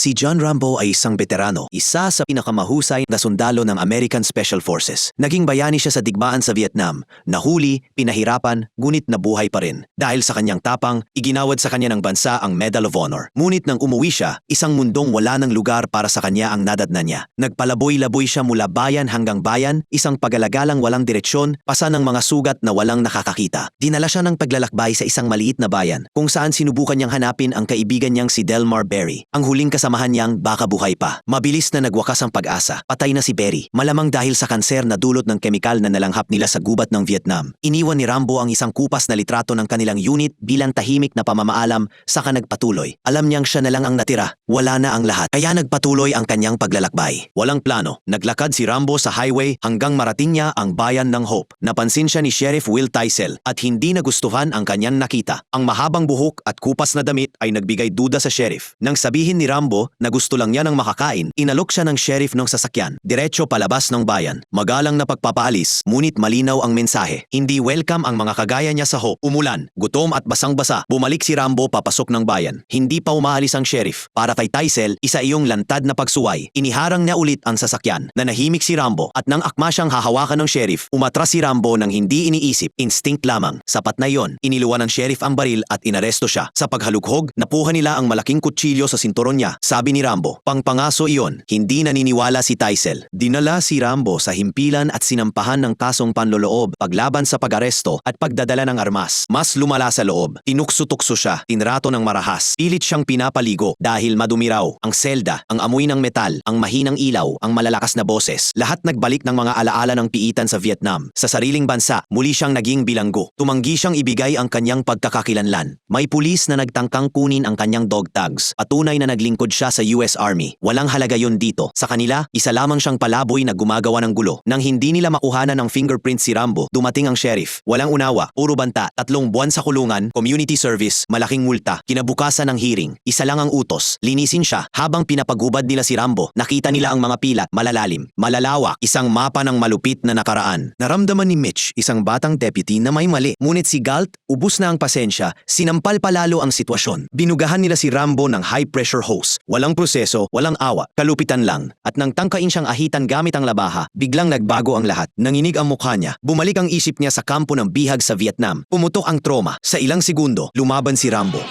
Si John Rambo ay isang veterano, isa sa pinakamahusay na sundalo ng American Special Forces. Naging bayani siya sa digmaan sa Vietnam, nahuli, pinahirapan, ngunit nabuhay pa rin. Dahil sa kanyang tapang, iginawad sa kanya ng bansa ang Medal of Honor. Ngunit nang umuwi siya, isang mundong wala ng lugar para sa kanya ang nadatna niya. Nagpalaboy-laboy siya mula bayan hanggang bayan, isang pagalagalang walang diretsyon, pasa ng mga sugat na walang nakakakita. Dinala siya ng paglalakbay sa isang maliit na bayan, kung saan sinubukan niyang hanapin ang kaibigan niyang si Delmar Berry. Ang huling kasamahan niyang baka buhay pa. Mabilis na nagwakas ang pag-asa. Patay na si Berry, malamang dahil sa kanser na dulot ng kemikal na nalanghap nila sa gubat ng Vietnam. Iniwan ni Rambo ang isang kupas na litrato ng kanilang unit bilang tahimik na pamamaalam saka nagpatuloy. Alam niyang siya na lang ang natira, wala na ang lahat. Kaya nagpatuloy ang kanyang paglalakbay. Walang plano, naglakad si Rambo sa highway hanggang marating niya ang bayan ng Hope. Napansin siya ni Sheriff Will Tysell at hindi nagustuhan ang kanyang nakita. Ang mahabang buhok at kupas na damit ay nagbigay duda sa sheriff. Nang sabihin ni Rambo na gusto lang niya ng makakain, inalok siya ng sheriff ng sasakyan, diretso palabas ng bayan. Magalang na pagpapaalis, ngunit malinaw ang mensahe. Hindi welcome ang mga kagaya niya sa Hope. Umulan, gutom at basang-basa, bumalik si Rambo papasok ng bayan. Hindi pa umaalis ang sheriff. Para kay Tysell, isa iyong lantad na pagsuway. Iniharang niya ulit ang sasakyan. Nanahimik si Rambo at nang akma siyang hahawakan ng sheriff, umatras si Rambo nang hindi iniisip, instinct lamang. Sapat na yon, iniluwan ng sheriff ang baril at inaresto siya. Sa paghalughog, napuha nila ang malaking kutsilyo sa sinturon niya. Sabi ni Rambo, pangpangaso iyon, hindi naniniwala si Tysell. Dinala si Rambo sa himpilan at sinampahan ng kasong panloloob, paglaban sa pag-aresto at pagdadala ng armas. Mas lumala sa loob, tinukso-tukso siya, tinrato ng marahas. Pilit siyang pinapaligo dahil madumi raw. Ang selda, ang amoy ng metal, ang mahinang ilaw, ang malalakas na boses. Lahat nagbalik ng mga alaala ng piitan sa Vietnam. Sa sariling bansa, muli siyang naging bilanggo. Tumanggi siyang ibigay ang kanyang pagkakakilanlan. May pulis na nagtangkang kunin ang kanyang dog tags. Patunay na naglingkod siya sa US Army. Walang halaga yon dito. Sa kanila, isa lamang siyang palaboy na gumagawa ng gulo. Nang hindi nila makuhanan ng fingerprint si Rambo, dumating ang sheriff. Walang unawa, puro banta, tatlong buwan sa kulungan, community service, malaking multa, kinabukasan ng hearing. Isa lang ang utos, linisin siya. Habang pinapagubad nila si Rambo, nakita nila ang mga pila, malalalim, malalawak, isang mapa ng malupit na nakaraan. Naramdaman ni Mitch, isang batang deputy na may mali. Ngunit si Galt, ubus na ang pasensya, sinampal palalo ang sitwasyon. Binugahan nila si Rambo ng high-pressure hose. Walang proseso, walang awa, kalupitan lang. At nang tangkain siyang ahitan gamit ang labaha, biglang nagbago ang lahat. Nanginig ang mukha niya. Bumalik ang isip niya sa kampo ng bihag sa Vietnam. Pumutok ang trauma. Sa ilang segundo, lumaban si Rambo.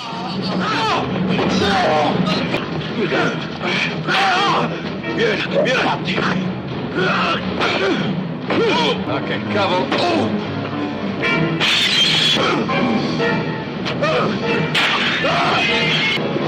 Okay, cover.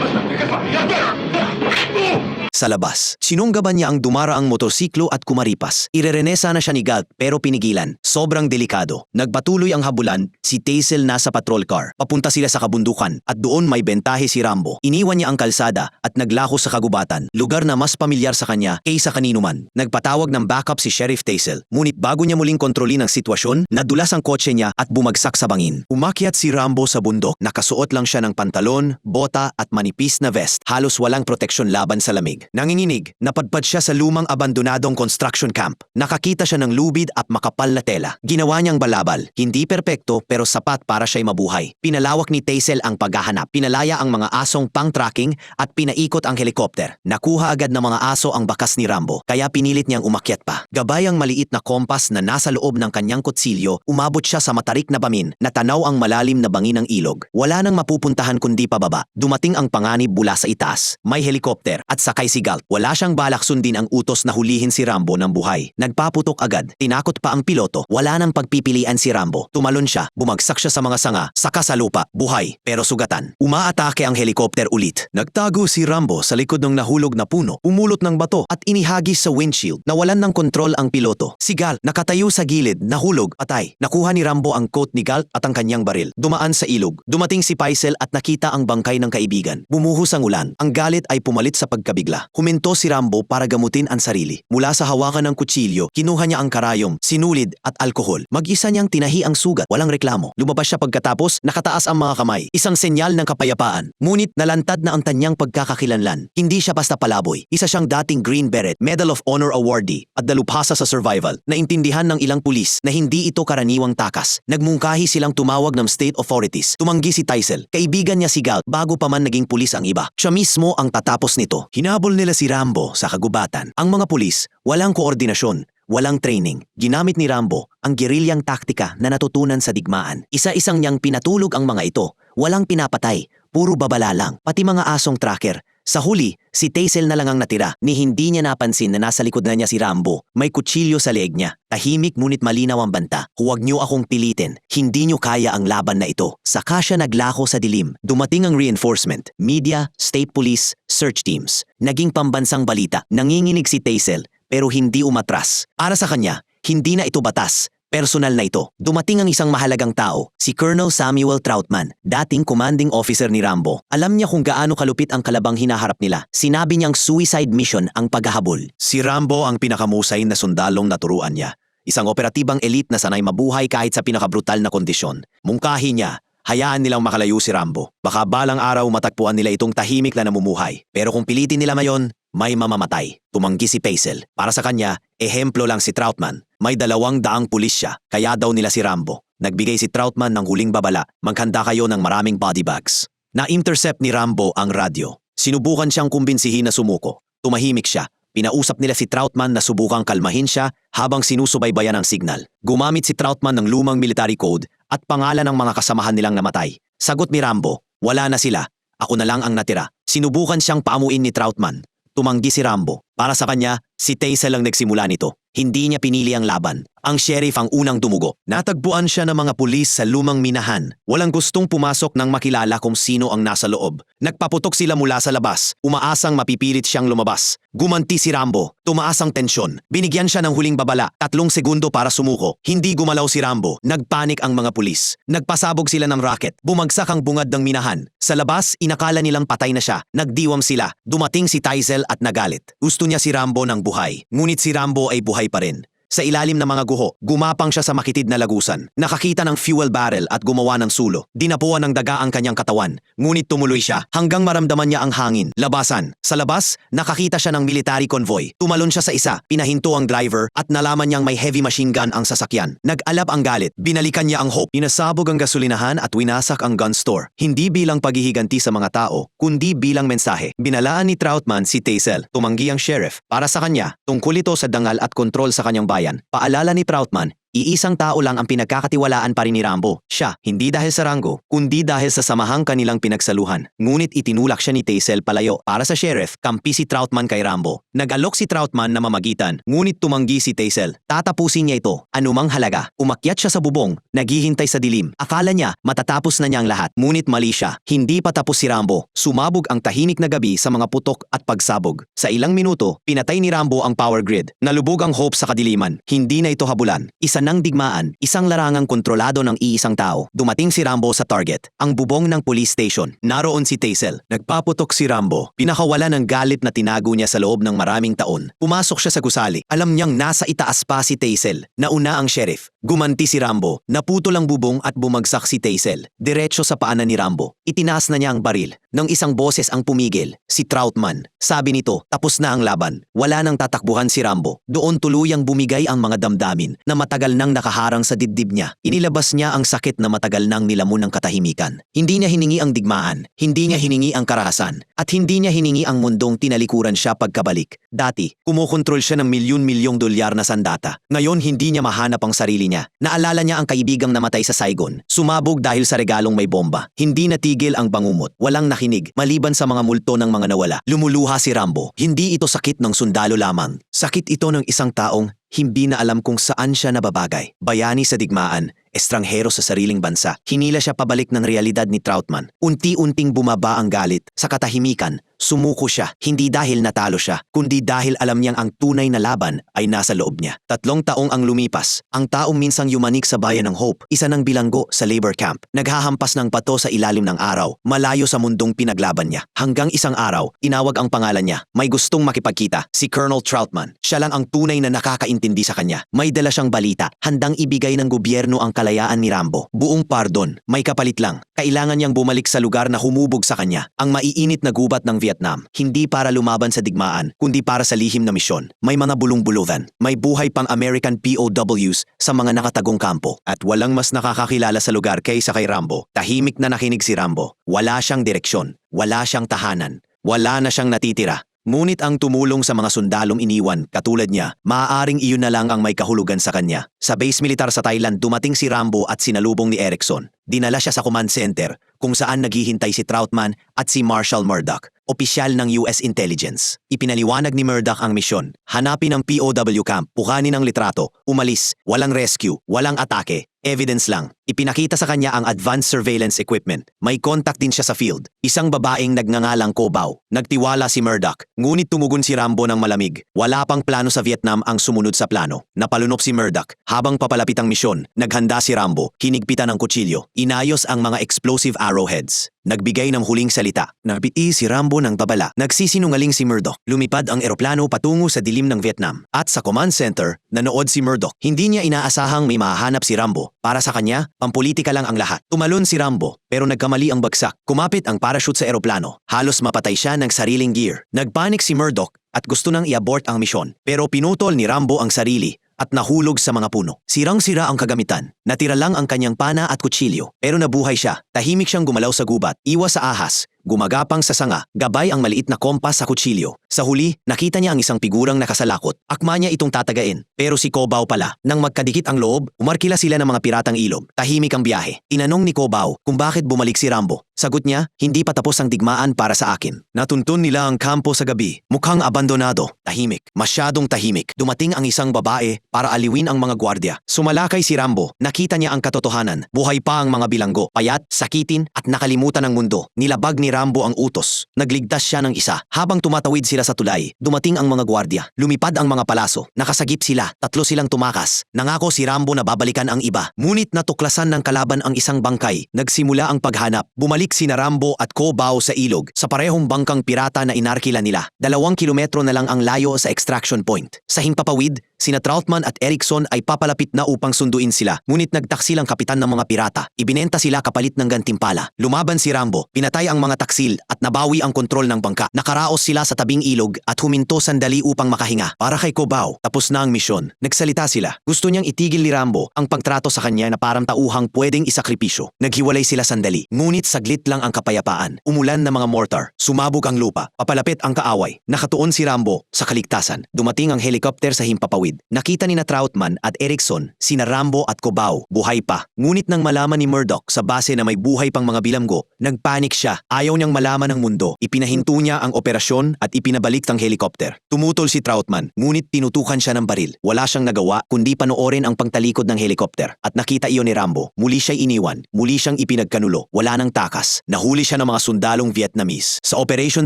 You're better! Sa labas, sinunggaban niya ang dumaraang motorsiklo at kumaripas. Irerenesa na siya ni Galt pero pinigilan. Sobrang delikado. Nagpatuloy ang habulan, si Tazel nasa patrol car. Papunta sila sa kabundukan at doon may bentahe si Rambo. Iniwan niya ang kalsada at naglako sa kagubatan, lugar na mas pamilyar sa kanya kaysa kanino man. Nagpatawag ng backup si Sheriff Tazel. Ngunit bago niya muling kontrolin ang sitwasyon, nadulas ang kotse niya at bumagsak sa bangin. Umakyat si Rambo sa bundok. Nakasuot lang siya ng pantalon, bota at manipis na vest. Halos walang proteksyon laban sa lamig. Nanginginig, napadpad siya sa lumang abandonadong construction camp. Nakakita siya ng lubid at makapal na tela. Ginawa niyang balabal. Hindi perpekto pero sapat para siya'y mabuhay. Pinalawak ni Tazel ang paghahanap. Pinalaya ang mga asong pang-tracking at pinaikot ang helikopter. Nakuha agad ng mga aso ang bakas ni Rambo kaya pinilit niyang umakyat pa. Gabay ang maliit na kompas na nasa loob ng kanyang kutsilyo, umabot siya sa matarik na bamin na tanaw ang malalim na bangin ng ilog. Wala nang mapupuntahan kundi pababa. Dumating ang panganib mula sa itaas. May helikopter at sakay si Galt. Wala siyang balak sundin ang utos na hulihin si Rambo ng buhay. Nagpaputok agad. Tinakot pa ang piloto. Wala nang pagpipilian si Rambo. Tumalon siya. Bumagsak siya sa mga sanga. Saka sa lupa. Buhay. Pero sugatan. Umaatake ang helikopter ulit. Nagtago si Rambo sa likod ng nahulog na puno. Umulot ng bato at inihagis sa windshield. Nawalan ng kontrol ang piloto. Si Galt nakatayo sa gilid. Nahulog. Patay. Nakuha ni Rambo ang coat ni Galt at ang kanyang baril. Dumaan sa ilog. Dumating si Paisel at nakita ang bangkay ng kaibigan. Bumuhos ang ulan. Ang galit ay pumalit sa pagkabigla. Huminto si Rambo para gamutin ang sarili. Mula sa hawakan ng kutsilyo, kinuha niya ang karayom, sinulid at alkohol. Mag-isa niyang tinahi ang sugat, walang reklamo. Lumabas siya pagkatapos, nakataas ang mga kamay. Isang senyal ng kapayapaan. Ngunit nalantad na ang tanyang pagkakakilanlan. Hindi siya basta palaboy. Isa siyang dating Green Beret, Medal of Honor awardee at dalupasa sa survival. Naintindihan ng ilang pulis na hindi ito karaniwang takas. Nagmungkahi silang tumawag ng state authorities. Tumanggi si Tyson. Kaibigan niya si Galt bago pa man naging pulis ang iba. Siya mismo ang tatapos nito. Hinabol nila si Rambo sa kagubatan. Ang mga pulis, walang koordinasyon, walang training. Ginamit ni Rambo ang gerilyang taktika na natutunan sa digmaan. Isa-isang niyang pinatulog ang mga ito. Walang pinapatay, puro babala lang. Pati mga asong tracker. Sa huli, si Taisel na lang ang natira ni hindi niya napansin na nasa likod na niya si Rambo. May kutsilyo sa leeg niya. Tahimik ngunit malinaw ang banta. Huwag niyo akong pilitin. Hindi niyo kaya ang laban na ito. Saka siya naglako sa dilim. Dumating ang reinforcement. Media, state police, search teams. Naging pambansang balita. Nanginginig si Taisel pero hindi umatras. Para sa kanya, hindi na ito batas. Personal na ito. Dumating ang isang mahalagang tao, si Colonel Samuel Troutman, dating commanding officer ni Rambo. Alam niya kung gaano kalupit ang kalabang hinaharap nila. Sinabi niyang suicide mission ang paghahabol. Si Rambo ang pinakamusay na sundalong naturuan niya. Isang operatibang elite na sanay mabuhay kahit sa pinakabrutal na kondisyon. Mungkahi niya, hayaan nilang makalayo si Rambo. Baka balang araw matagpuan nila itong tahimik na namumuhay. Pero kung pilitin nila ngayon, may mamamatay. Tumanggi si Paisel. Para sa kanya, ehemplo lang si Troutman. May dalawang daang pulis siya, kaya daw nila si Rambo. Nagbigay si Troutman ng huling babala, maghanda kayo ng maraming body bags. Na-intercept ni Rambo ang radyo. Sinubukan siyang kumbinsihin na sumuko. Tumahimik siya. Pinausap nila si Troutman na subukang kalmahin siya habang sinusubaybayan ang signal. Gumamit si Troutman ng lumang military code at pangalan ng mga kasamahan nilang namatay. Sagot ni Rambo, wala na sila. Ako na lang ang natira. Sinubukan siyang paamuin ni Troutman. Tumanggi si Rambo. Para sa kanya, si Taisel ang nagsimula nito. Hindi niya pinili ang laban. Ang sheriff ang unang dumugo. Natagpuan siya ng mga pulis sa lumang minahan. Walang gustong pumasok nang makilala kung sino ang nasa loob. Nagpaputok sila mula sa labas. Umaasang mapipilit siyang lumabas. Gumanti si Rambo. Tumaas ang tensyon. Binigyan siya ng huling babala. Tatlong segundo para sumuko. Hindi gumalaw si Rambo. Nagpanik ang mga pulis. Nagpasabog sila ng rocket. Bumagsak ang bungad ng minahan. Sa labas, inakala nilang patay na siya. Nagdiwang sila. Dumating si Tyzel at nagalit. Gusto niya si Rambo ng buhay. Ngunit si Rambo ay buhay pa rin. Sa ilalim ng mga guho, gumapang siya sa makitid na lagusan. Nakakita ng fuel barrel at gumawa ng sulo. Dinapuan ng daga ang kanyang katawan. Ngunit tumuloy siya hanggang maramdaman niya ang hangin. Labasan. Sa labas, nakakita siya ng military convoy. Tumalon siya sa isa, pinahinto ang driver at nalaman niyang may heavy machine gun ang sasakyan. Nag-alab ang galit. Binalikan niya ang hope. Pinasabog ang gasolinahan at winasak ang gun store. Hindi bilang paghihiganti sa mga tao, kundi bilang mensahe. Binalaan ni Troutman si Taisel. Tumanggi ang sheriff. Para sa kanya, tungkol ito sa dangal at kontrol sa kanyang bayan. Paalala ni Troutman, iisang tao lang ang pinagkakatiwalaan pa rin ni Rambo. Siya, hindi dahil sa rango, kundi dahil sa samahang kanilang pinagsaluhan. Ngunit itinulak siya ni Taisel palayo. Para sa sheriff, kampi si Troutman kay Rambo. Nag-alok si Troutman na mamagitan, ngunit tumanggi si Taisel. Tatapusin niya ito, anumang halaga. Umakyat siya sa bubong, naghihintay sa dilim. Akala niya, matatapos na niya ang lahat. Ngunit mali siya. Hindi pa tapos si Rambo. Sumabog ang tahimik na gabi sa mga putok at pagsabog. Sa ilang minuto, pinatay ni Rambo ang power grid. Nalubog ang hope sa kadiliman. Hindi na ito habulan. Isa ng digmaan, isang larangang kontrolado ng iisang tao. Dumating si Rambo sa target, ang bubong ng police station. Naroon si Taisel. Nagpaputok si Rambo. Pinakawala ng galit na tinago niya sa loob ng maraming taon. Pumasok siya sa gusali. Alam niyang nasa itaas pa si Taisel. Nauna ang sheriff. Gumanti si Rambo. Naputol ang bubong at bumagsak si Taisel. Diretso sa paanan ni Rambo. Itinaas na niya ang baril. Nang isang boses ang pumigil, si Troutman. Sabi nito, tapos na ang laban. Wala nang tatakbuhan si Rambo. Doon tuluyang bumigay ang mga damdamin na matagal nang nakaharang sa dibdib niya. Inilabas niya ang sakit na matagal nang nilamon ng katahimikan. Hindi niya hiningi ang digmaan, hindi niya hiningi ang karahasan, at hindi niya hiningi ang mundong tinalikuran siya pagkabalik. Dati, kumokontrol siya ng milyon-milyong dolyar na sandata. Ngayon hindi niya mahanap ang sarili niya. Naalala niya ang kaibigang namatay sa Saigon. Sumabog dahil sa regalong may bomba. Hindi natigil ang bangumot. Walang nakinig, maliban sa mga multo ng mga nawala. Lumuluha si Rambo. Hindi ito sakit ng sundalo lamang. Sakit ito ng isang taong hindi na alam kung saan siya nababagay. Bayani sa digmaan, estranghero sa sariling bansa. Hinila siya pabalik ng realidad ni Troutman. Unti-unting bumaba ang galit. Sa katahimikan, sumuko siya. Hindi dahil natalo siya, kundi dahil alam niyang ang tunay na laban ay nasa loob niya. Tatlong taong ang lumipas. Ang taong minsang yumanik sa bayan ng Hope, isa ng bilanggo sa labor camp. Naghahampas ng pato sa ilalim ng araw, malayo sa mundong pinaglaban niya. Hanggang isang araw, tinawag ang pangalan niya. May gustong makipagkita, si Colonel Troutman. Siya lang ang tunay na nakakaintindi sa kanya. May dala siyang balita, handang ibigay ng gobyerno ang kalayaan ni Rambo. Buong pardon, may kapalit lang. Kailangan niyang bumalik sa lugar na humubog sa kanya, ang maiinit na gubat ng Vietnam. Hindi para lumaban sa digmaan, kundi para sa lihim na misyon. May mga bulong-bulutan, may buhay pang American POWs sa mga nakatagong kampo. At walang mas nakakakilala sa lugar kaysa kay Rambo. Tahimik na nakinig si Rambo. Wala siyang direksyon, wala siyang tahanan, wala na siyang natitira. Ngunit ang tumulong sa mga sundalong iniwan, katulad niya, maaaring iyon na lang ang may kahulugan sa kanya. Sa base militar sa Thailand, dumating si Rambo at sinalubong ni Erickson. Dinala siya sa command center kung saan naghihintay si Troutman at si Marshall Murdoch, opisyal ng US Intelligence. Ipinaliwanag ni Murdoch ang misyon. Hanapin ang POW camp, pukanin ang litrato, umalis, walang rescue, walang atake, Evidence lang. Ipinakita sa kanya ang advanced surveillance equipment. May contact din siya sa field. Isang babaeng nagngangalang Kobaw. Nagtiwala si Murdoch. Ngunit tumugon si Rambo ng malamig. Wala pang plano sa Vietnam ang sumunod sa plano. Napalunok si Murdoch. Habang papalapit ang misyon, naghanda si Rambo. Hinigpitan ng kutsilyo. Inayos ang mga explosive arrowheads. Nagbigay ng huling salita. Napiti si Rambo ng babala. Nagsisinungaling si Murdoch. Lumipad ang eroplano patungo sa dilim ng Vietnam. At sa command center, nanood si Murdoch. Hindi niya inaasahang may mahahanap si Rambo. Para sa kanya, pampolitika lang ang lahat. Tumalon si Rambo, pero nagkamali ang bagsak. Kumapit ang parachute sa eroplano. Halos mapatay siya ng sariling gear. Nagpanik si Murdoch at gusto nang i-abort ang misyon. Pero pinutol ni Rambo ang sarili at nahulog sa mga puno. Sirang-sira ang kagamitan. Natira lang ang kanyang pana at kutsilyo. Pero nabuhay siya. Tahimik siyang gumalaw sa gubat. Iwas sa ahas. Gumagapang sa sanga. Gabay ang maliit na kompas sa kutsilyo. Sa huli, nakita niya ang isang figurang nakasalakot. Akma niya itong tatagain. Pero si Kobaw pala. Nang magkadikit ang loob, umarkila sila ng mga piratang ilog. Tahimik ang biyahe. Tinanong ni Kobaw kung bakit bumalik si Rambo. Sagot niya, hindi pa tapos ang digmaan para sa akin. Natuntun nila ang kampo sa gabi. Mukhang abandonado. Tahimik. Masyadong tahimik. Dumating ang isang babae para aliwin ang mga gwardya. Sumalakay si Rambo. Nakita niya ang katotohanan. Buhay pa ang mga bilanggo. Payat, sakitin at nakalimutan ng mundo. Nilabag ni Rambo ang utos. Nagligtas siya ng isa. Habang tumatawid sila sa tulay, dumating ang mga gwardya. Lumipad ang mga palaso. Nakasagip sila. Tatlo silang tumakas. Nangako si Rambo na babalikan ang iba. Ngunit natuklasan ng kalaban ang isang bangkay. Nagsimula ang paghanap. Bumalik sina Rambo at Kobao sa ilog sa parehong bangkang pirata na inarkila nila. Dalawang kilometro na lang ang layo sa extraction point. Sa himpapawid, sina Troutman at Erickson ay papalapit na upang sunduin sila. Ngunit nagtaksil ang kapitan ng mga pirata. Ibinenta sila kapalit ng gantimpala. Lumaban si Rambo, pinatay ang mga taksil at nabawi ang kontrol ng bangka. Nakaraos sila sa tabing ilog at huminto sandali upang makahinga. Para kay Kobao, tapos na ang misyon. Nagsalita sila. Gusto niyang itigil ni Rambo ang pagtrato sa kanya na parang tauhang pwedeng isakripisyo. Naghiwalay sila sandali. Ngunit saglit lang ang kapayapaan. Umulan na mga mortar. Sumabog ang lupa. Papalapit ang kaaway. Nakatuon si Rambo sa kaligtasan. Dumating ang helicopter sa himpapawid. Nakita ni na Troutman at Erickson, sina Rambo at Kobao, buhay pa. Ngunit nang malaman ni Murdoch sa base na may buhay pang mga bilanggo, nagpanik siya. Ayaw niyang malaman ng mundo. Ipinahinto niya ang operasyon at ipinabalik ang helicopter. Tumutol si Troutman, ngunit tinutukan siya ng baril. Wala siyang nagawa kundi panoorin ang pangtalikod ng helicopter. At nakita iyon ni Rambo. Muli siya'y iniwan. Muli siyang ipinagkanulo. Wala nang takas. Nahuli siya ng mga sundalong Vietnamese. Sa Operation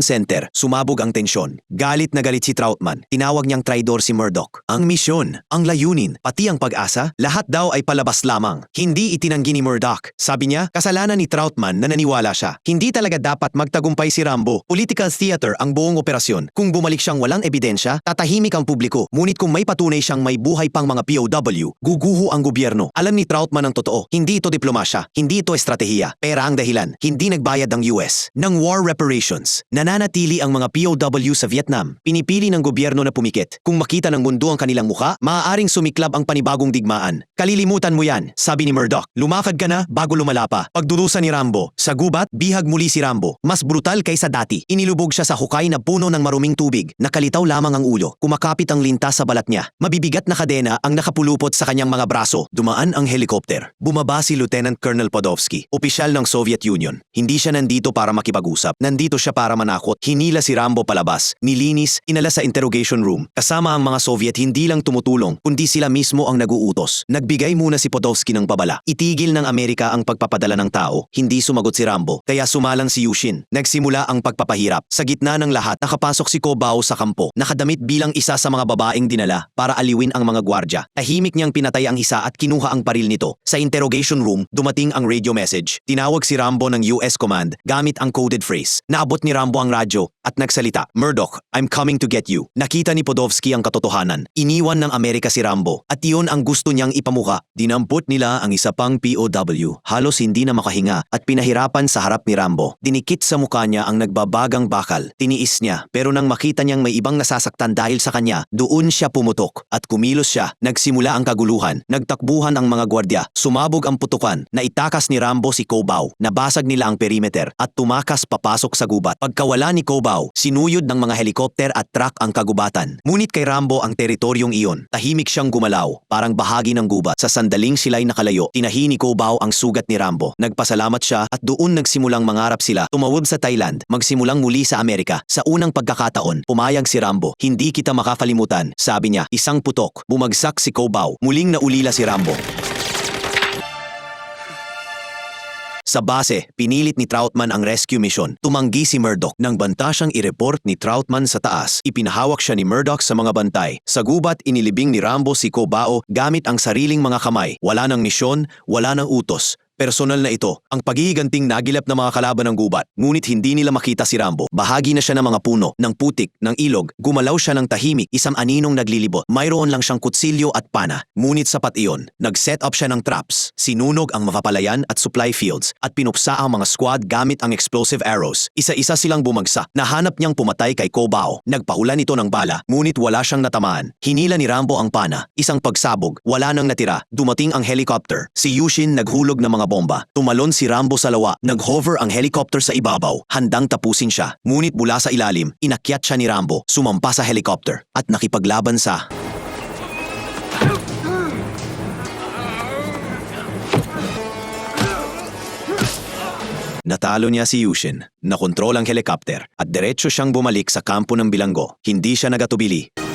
Center, sumabog ang tensyon. Galit na galit si Troutman. Tinawag niyang traidor si Murdoch. Ang misyon, ang layunin, pati ang pag-asa, lahat daw ay palabas lamang. Hindi itinanggi ni Murdoch. Sabi niya, kasalanan ni Troutman na naniwala siya. Hindi talaga dapat magtagumpay si Rambo. Political theater ang buong operasyon. Kung bumalik siyang walang ebidensya, tatahimik ang publiko. Ngunit kung may patunay siyang may buhay pang mga POW, guguho ang gobyerno. Alam ni Troutman ang totoo. Hindi ito diplomasya. Hindi ito estratehiya. Pera ang dahilan. Hindi nagbayad ang US. Ng war reparations. Nananatili ang mga POW sa Vietnam. Pinipili ng gobyerno na pumikit. Kung makita ng mundo ang kanilang muka, maaaring sumiklab ang panibagong digmaan. Kalilimutan mo yan, sabi ni Murdoch. Lumakad ka na bago lumala pa. Pagdurusa ni Rambo. Sa gubat, bihag muli si Rambo. Mas brutal kaysa dati. Inilubog siya sa hukay na puno ng maruming tubig. Nakalitaw lamang ang ulo. Kumakapit ang linta sa balat niya. Mabibigat na kadena ang nakapulupot sa kanyang mga braso. Dumaan ang helicopter. Bumaba si Lieutenant Colonel Podolsky, opisyal ng Soviet Union. Hindi siya nandito para makipag-usap. Nandito siya para manakot. Hinila si Rambo palabas. Nilinis, inala sa interrogation room. Kasama ang mga Soviet, hindi hindi lang tumutulong, kundi sila mismo ang naguutos. Nagbigay muna si Podolsky ng babala. Itigil ng Amerika ang pagpapadala ng tao. Hindi sumagot si Rambo, kaya sumalang si Yushin. Nagsimula ang pagpapahirap. Sa gitna ng lahat, nakapasok si Kobao sa kampo. Nakadamit bilang isa sa mga babaeng dinala para aliwin ang mga gwardya. Tahimik niyang pinatay ang isa at kinuha ang paril nito. Sa interrogation room, dumating ang radio message. Tinawag si Rambo ng US Command gamit ang coded phrase. Naabot ni Rambo ang radyo at nagsalita, Murdoch, I'm coming to get you. Nakita ni Podolsky ang katotohanan. Iniwan ng Amerika si Rambo at iyon ang gusto niyang ipamuka. Dinampot nila ang isa pang POW. Halos hindi na makahinga at pinahirapan sa harap ni Rambo. Dinikit sa mukha niya ang nagbabagang bakal. Tiniis niya pero nang makita niyang may ibang nasasaktan dahil sa kanya, doon siya pumutok at kumilos siya. Nagsimula ang kaguluhan. Nagtakbuhan ang mga gwardya. Sumabog ang putukan. Naitakas ni Rambo si Kobao. Nabasag nila ang perimeter at tumakas papasok sa gubat. Pagkawala ni Kobao, sinuyod ng mga helikopter at truck ang kagubatan. Ngunit kay Rambo ang teritoryong iyon. Tahimik siyang gumalaw, parang bahagi ng gubat. Sa sandaling sila'y nakalayo, tinahi ni Kobao ang sugat ni Rambo. Nagpasalamat siya at doon nagsimulang mangarap sila. Tumawid sa Thailand, magsimulang muli sa Amerika. Sa unang pagkakataon, pumayag si Rambo. Hindi kita makakalimutan. Sabi niya, isang putok. Bumagsak si Kobao. Muling naulila si Rambo. Sa base, pinilit ni Troutman ang rescue mission. Tumanggi si Murdoch. Nang banta siyang i-report ni Troutman sa taas, ipinahawak siya ni Murdoch sa mga bantay. Sa gubat, inilibing ni Rambo si Kobao gamit ang sariling mga kamay. Wala ng misyon, wala ng utos. Personal na ito, ang paghihiganting nagilap ng mga kalaban ng gubat. Ngunit hindi nila makita si Rambo. Bahagi na siya ng mga puno, ng putik, ng ilog. Gumalaw siya ng tahimik, isang aninong naglilibot. Mayroon lang siyang kutsilyo at pana. Ngunit sapat iyon. Nag-set up siya ng traps. Sinunog ang mapapalayan at supply fields at pinuksa ang mga squad gamit ang explosive arrows. Isa-isa silang bumagsak. Nahanap niyang pumatay kay Kobao. Nagpahulan ito ng bala, ngunit wala siyang natamaan. Hinila ni Rambo ang pana. Isang pagsabog, wala nang natira. Dumating ang helicopter. Si Yushin naghulog ng mga bomba. Tumalon si Rambo sa lawa. Nag-hover ang helicopter sa ibabaw. Handang tapusin siya. Ngunit mula sa ilalim, inakyat siya ni Rambo. Sumampa sa helicopter at nakipaglaban sa... Natalo niya si Yushin, nakontrol ang helicopter at diretso siyang bumalik sa kampo ng bilanggo. Hindi siya nagatubili.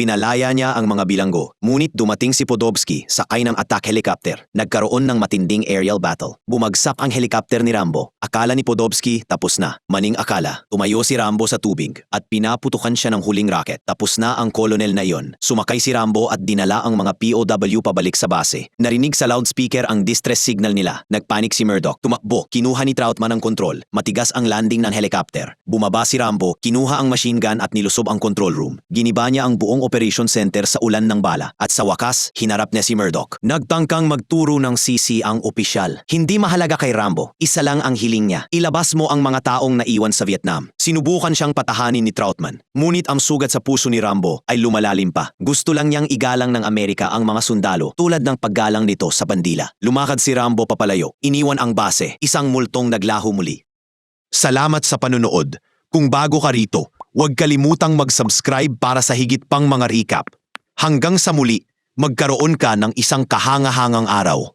Pinalaya niya ang mga bilanggo, ngunit dumating si Podolsky sakay ng attack helicopter. Nagkaroon ng matinding aerial battle. Bumagsak ang helicopter ni Rambo. Akala ni Podolsky tapos na. Maning akala, tumayo si Rambo sa tubig at pinaputukan siya ng huling rocket. Tapos na ang kolonel na yon. Sumakay si Rambo at dinala ang mga POW pabalik sa base. Narinig sa loudspeaker ang distress signal nila. Nagpanik si Murdoch. Tumakbo. Kinuha ni Troutman ang kontrol. Matigas ang landing ng helicopter. Bumaba si Rambo, kinuha ang machine gun at nilusob ang control room. Giniba niya ang buong operation center sa ulan ng bala. At sa wakas, hinarap niya si Murdoch. Nagtangkang magturo ng sisi ang opisyal. Hindi mahalaga kay Rambo. Isa lang ang hiling niya. Ilabas mo ang mga taong naiwan sa Vietnam. Sinubukan siyang patahanin ni Troutman. Ngunit ang sugat sa puso ni Rambo ay lumalalim pa. Gusto lang niyang igalang ng Amerika ang mga sundalo tulad ng paggalang nito sa bandila. Lumakad si Rambo papalayo. Iniwan ang base. Isang multong naglaho muli. Salamat sa panunood. Kung bago ka rito, huwag kalimutang mag-subscribe para sa higit pang mga recap. Hanggang sa muli, magkaroon ka ng isang kahangahangang araw.